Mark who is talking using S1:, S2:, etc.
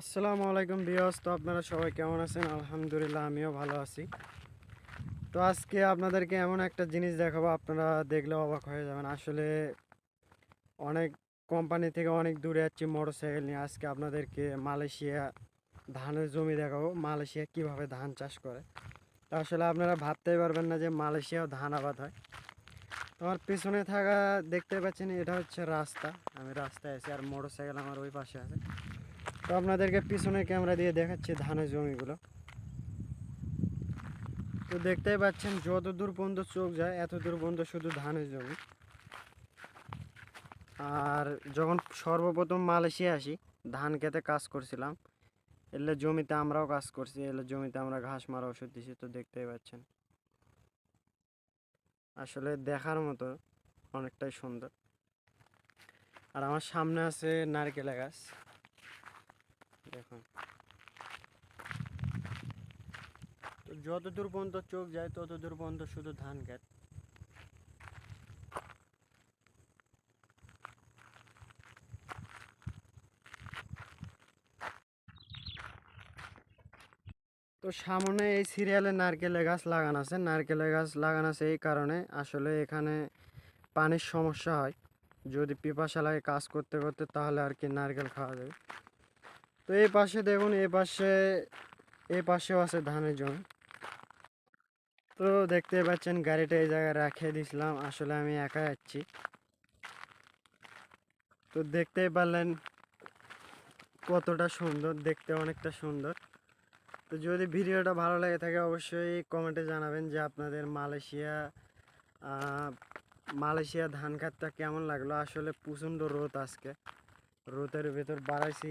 S1: আসসালামু আলাইকুম বিয়স তো আপনারা সবাই কেমন আছেন? আলহামদুলিল্লাহ, আমিও ভালো আছি। তো আজকে আপনাদেরকে এমন একটা জিনিস দেখাবো, আপনারা দেখলে অবাক হয়ে যাবেন। আসলে অনেক কোম্পানি থেকে অনেক দূরে যাচ্ছি মোটর সাইকেল নিয়ে। আজকে আপনাদেরকে মালয়েশিয়া ধানের জমি দেখাবো, মালয়েশিয়া কীভাবে ধান চাষ করে। তো আসলে আপনারা ভাবতেই পারবেন না যে মালয়েশিয়াও ধান আবাদ হয়। তোমার পিছনে থাকা দেখতে পাচ্ছেন, এটা হচ্ছে রাস্তা। আমি রাস্তায় আছি আর মোটর সাইকেল আমার ওই পাশে আছে। তো আপনাদেরকে পিছনে ক্যামেরা দিয়ে দেখাচ্ছি ধানের জমিগুলো। তো দেখতেই পাচ্ছেন যত দূর পর্যন্ত চোখ যায় এত দূর পর্যন্ত শুধু ধানের জমি। আর যখন সর্বপ্রথম মালয়েশিয়া আসি, ধান খেতে কাজ করছিলাম। এলে জমিতে আমরাও কাজ করছি, এলে জমিতে আমরা ঘাস মারা ওষুধ দিছি, তো দেখতেই পাচ্ছেন। আসলে দেখার মতো অনেকটাই সুন্দর। আর আমার সামনে আছে নারকেলের গাছ। তো যত দূর পর্যন্ত চোখ যায়, তত দূর পর্যন্ত শুধু ধান খেত তো সামনে এই সিরিয়ালে নারকেলের গাছ লাগানো আছে। নারকেলের গাছ লাগানো আছে এই কারণে আসলে এখানে পানির সমস্যা হয়। যদি পিপাসা লাগে কাজ করতে করতে তাহলে আর কি নারকেল খাওয়া যাবে। তো এই পাশে দেখুন, এই পাশে, এই পাশেও আছে ধানের জমি। তো দেখতে পাচ্ছেন, গাড়িটা এই জায়গায় রাখিয়ে দিয়েছিলাম, আসলে আমি একা যাচ্ছি। তো দেখতেই পারলেন কতটা সুন্দর, দেখতে অনেকটা সুন্দর। তো যদি ভিডিওটা ভালো লাগে থাকে, অবশ্যই কমেন্টে জানাবেন যে আপনাদের মালয়েশিয়া মালয়েশিয়া ধান খাতটা কেমন লাগল। আসলে প্রচণ্ড রোদ আজকে। রোদের ভেতর বাড়াইছি